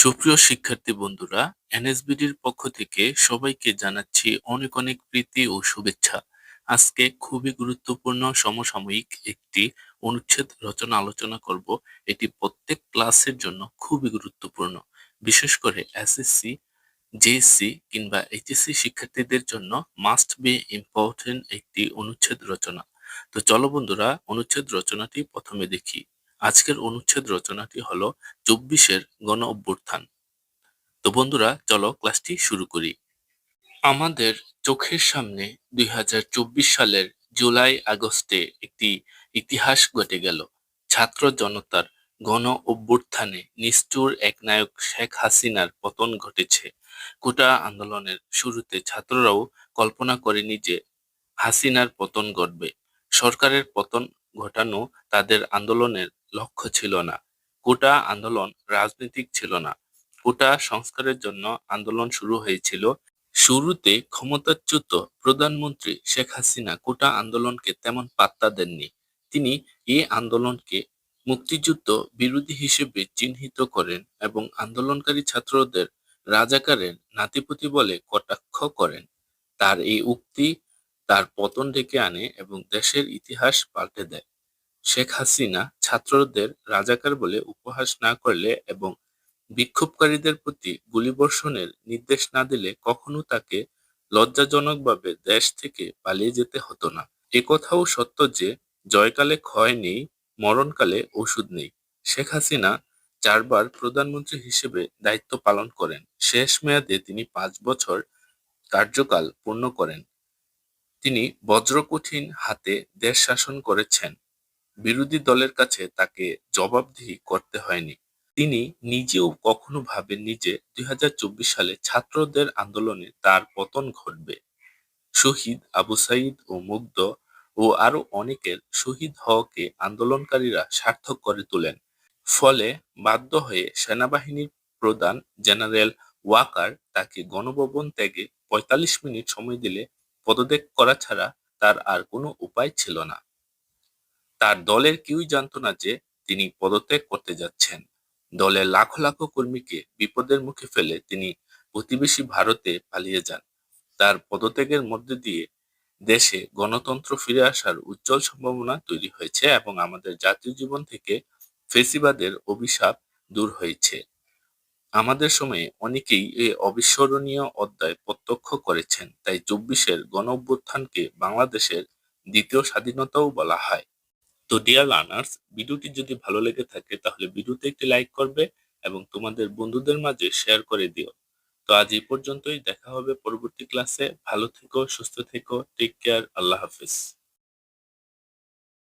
সুপ্রিয় শিক্ষার্থী বন্ধুরা এনএসবিডির পক্ষ থেকে সবাইকে জানাচ্ছি অনেক অনেক প্রীতি ও শুভেচ্ছা। আজকে খুবই গুরুত্বপূর্ণ সমসাময়িক একটি অনুচ্ছেদ রচনা আলোচনা করব। এটি প্রত্যেক ক্লাসের জন্য খুবই গুরুত্বপূর্ণ। বিশেষ করে এসএসসি জেএসসি কিংবা এইচএসসি শিক্ষার্থীদের জন্য মাস্ট বি ইম্পর্টেন্ট একটি অনুচ্ছেদ রচনা। তো চলো বন্ধুরা, অনুচ্ছেদ রচনাটি প্রথমে দেখি। আজকের অনুচ্ছেদ রচনাটি হলো চব্বিশের গণ অভ্যুত্থান। তো বন্ধুরা, চলো ক্লাসটি শুরু করি। আমাদের চোখের সামনে দুই হাজার চব্বিশ সালের জুলাই আগস্টে একটি ইতিহাস ঘটে গেল। ছাত্র জনতার গণ অভ্যুত্থানে নিষ্ঠুর এক নায়ক শেখ হাসিনার পতন ঘটেছে। কোটা আন্দোলনের শুরুতে ছাত্ররাও কল্পনা করেনি যে হাসিনার পতন ঘটবে। সরকারের পতন ঘটানো তাদের আন্দোলনের লক্ষ্য ছিল না। কোটা আন্দোলন রাজনৈতিক ছিল না। কোটা সংস্কারের জন্য আন্দোলন শুরু হয়েছিল। শুরুতে ক্ষমতাচ্যুত প্রধানমন্ত্রী শেখ হাসিনা কোটা আন্দোলনকে তেমন পাত্তা দেননি। তিনি এই আন্দোলনকে মুক্তিযুদ্ধ বিরোধী হিসেবে চিহ্নিত করেন এবং আন্দোলনকারী ছাত্রদের রাজাকারের নাতিপুতি বলে কটাক্ষ করেন। তার এই উক্তি তার পতন ডেকে আনে এবং দেশের ইতিহাস পাল্টে দেয়। শেখ হাসিনা ছাত্রদের রাজাকার বলে উপহাস না করলে এবং বিক্ষোভকারীদের প্রতি গুলিবর্ষণের নির্দেশ না দিলে কখনো তাকে লজ্জাজনকভাবে দেশ থেকে পালিয়ে যেতে হতো না। একথাও সত্য যে, জয়কালে ক্ষয় নেই, মরণকালে ওষুধ নেই। শেখ হাসিনা চারবার প্রধানমন্ত্রী হিসেবে দায়িত্ব পালন করেন। শেষ মেয়াদে তিনি পাঁচ বছর কার্যকাল পূর্ণ করেন। তিনি বজ্রকঠিন হাতে দেশ শাসন করেছেন। বিরোধী দলের কাছে তাকে জবাবদিহি করতে হয়নি। তিনি নিজেও কখনো ভাবেননি যে দুই সালে ছাত্রদের আন্দোলনে তার পতন ঘটবে। শহীদ আবু সাইদ ও মুগ্ধ ও আরও অনেকের শহীদ হওয়াকে আন্দোলনকারীরা সার্থক করে তোলেন। ফলে বাধ্য হয়ে সেনাবাহিনীর প্রধান জেনারেল ওয়াকার তাকে গণভবন ত্যাগে পঁয়তাল্লিশ মিনিট সময় দিলে পদত্যাগ করা ছাড়া তার আর কোনো উপায় ছিল না। তার দলের কেউই জানত না যে তিনি পদত্যাগ করতে যাচ্ছেন। দলের লাখো লাখো কর্মীকে বিপদের মুখে ফেলে তিনি প্রতিবেশী ভারতে পালিয়ে যান। তার পদত্যাগের মধ্যে দিয়ে দেশে গণতন্ত্র ফিরে আসার উজ্জ্বল সম্ভাবনা তৈরি হয়েছে এবং আমাদের জাতীয় জীবন থেকে ফেসিবাদের অভিশাপ দূর হয়েছে। আমাদের সময়ে অনেকেই এই অবিস্মরণীয় অধ্যায় প্রত্যক্ষ করেছেন, তাই চব্বিশের গণ অভ্যুত্থানকে বাংলাদেশের দ্বিতীয় স্বাধীনতাও বলা হয়। তো ডিয়ার লার্নার্স ভিডিওটি যদি ভালো লেগে থাকে, তাহলে ভিডিওতে একটি লাইক করবে এবং তোমাদের বন্ধুদের মাঝে শেয়ার করে দিও। তো আজ এই পর্যন্তই, দেখা হবে পরবর্তী ক্লাসে ভালো থেকো, সুস্থ থেকো টেক কেয়ার আল্লাহ হাফিজ।